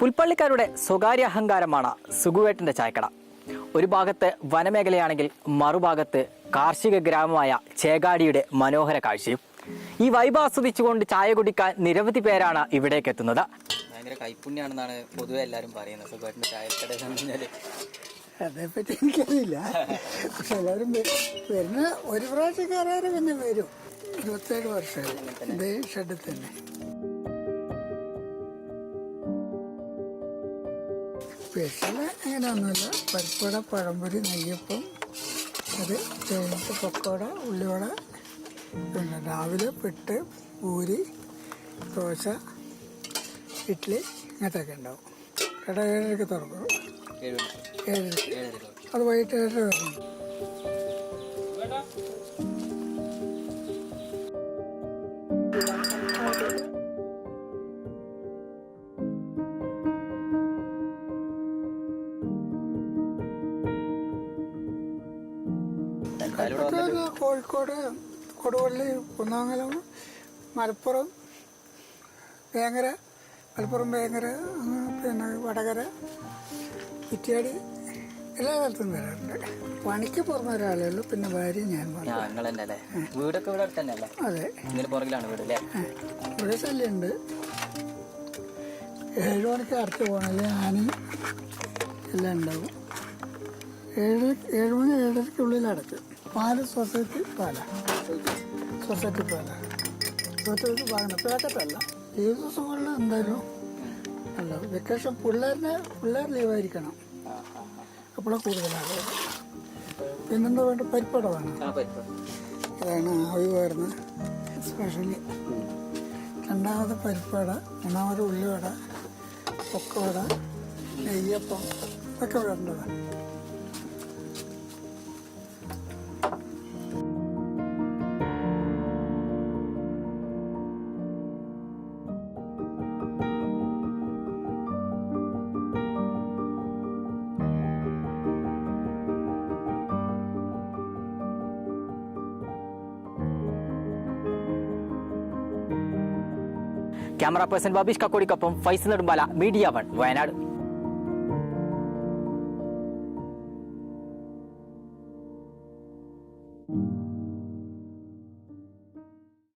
പുൽപ്പള്ളിക്കാരുടെ സ്വകാര്യ അഹങ്കാരമാണ് സുഗുവേട്ടന്റെ ചായക്കട. ഒരു ഭാഗത്ത് വനമേഖലയാണെങ്കിൽ മറുഭാഗത്ത് കാർഷിക ഗ്രാമമായ ചേകാടിയുടെ മനോഹര കാഴ്ചയും. ഈ വൈബ് ആസ്വദിച്ചുകൊണ്ട് ചായ കുടിക്കാൻ നിരവധി പേരാണ് ഇവിടേക്ക് എത്തുന്നത്. ഭയങ്കര കൈപ്പുണ്യാണെന്നാണ് പൊതുവെ എല്ലാവരും പറയുന്നത്. സുഗുവേട്ടന്റെ ചായക്കട അതേപ്പറ്റി എനിക്കറിയില്ല. പക്ഷെ എല്ലാവരും വരുന്ന ഒരു പ്രാവശ്യം കയറാറ് പിന്നെ വരും. ഇരുപത്തേഴ് വർഷമായി ഇതേ ഷെഡിൽ തന്നെ. സ്പെഷ്യൽ അങ്ങനെയൊന്നുമില്ല പരിപ്പുവട പഴംപൊരി നെയ്യപ്പം അത് കഴിഞ്ഞിട്ട് പൊക്കോട ഉള്ളിവട പിന്നെ രാവിലെ പിട്ട് പൂരി ദോശ ഇഡ്ഡലി ഇങ്ങനത്തെയൊക്കെ ഉണ്ടാവും. കട ഏഴരയ്ക്ക് തുറക്കും. ഏഴരയ്ക്ക്. ഏഴര അത് വൈകിട്ട് ഏഴര വരണം എന്തായാലും ഇവിടെ വന്നിട്ട് കോഴിക്കോട് കൊടുവള്ളി കുന്നാങ്കലം മലപ്പുറം വേങ്ങര മലപ്പുറം വേങ്ങര പിന്നെ വടകര കുറ്റിയാടി എല്ലാ സ്ഥലത്തും വരാറുണ്ട്. പണിക്ക് പുറമെ ഒരാളേ ഉള്ളൂ പിന്നെ ഭാര്യ ഞാൻ തന്നെ അല്ലേ വീടൊക്കെ ഇവിടെ അടുത്ത് തന്നെ അല്ലേ അതെ. ഇതിന് പുറകിലാണ് വീട് അല്ലേ? ആ, ഇവിടെ ശല്യമുണ്ട്. ഏഴ് മണിക്ക് അടുത്ത് പോകണല്ലേ ആനയും എല്ലാം ഉണ്ടാവും. ഏഴ് ഏഴ് മണി ഏഴരയ്ക്കുള്ളിൽ അടയ്ക്കും പാൽ സൊസൈറ്റി പാല. സൊസൈറ്റി പാല. സൊസൈറ്റി വാങ്ങണം. പാക്കറ്റല്ല. ഏത് ദിവസങ്ങളിൽ എന്തായാലും അല്ല വെക്കേഷൻ പിള്ളേരിനെ പിള്ളേർ ലീവായിരിക്കണം അപ്പോഴാണ് കൂടുതലാണ് പിന്നെന്താ വേണ്ട പരിപ്പട വേണം. അതാണ് ആവി വരുന്ന സ്പെഷ്യലി രണ്ടാമത് പരിപ്പട മൂന്നാമത് ഉള്ളിവട പൊക്കവട നെയ്യപ്പം ഇതൊക്കെ വേണ്ടതാണ് ക്യാമറ പേഴ്സൺ ബബീഷ് കക്കോടിക്കൊപ്പം ഫൈസ് നെടുമ്പാല മീഡിയ വൺ വയനാട്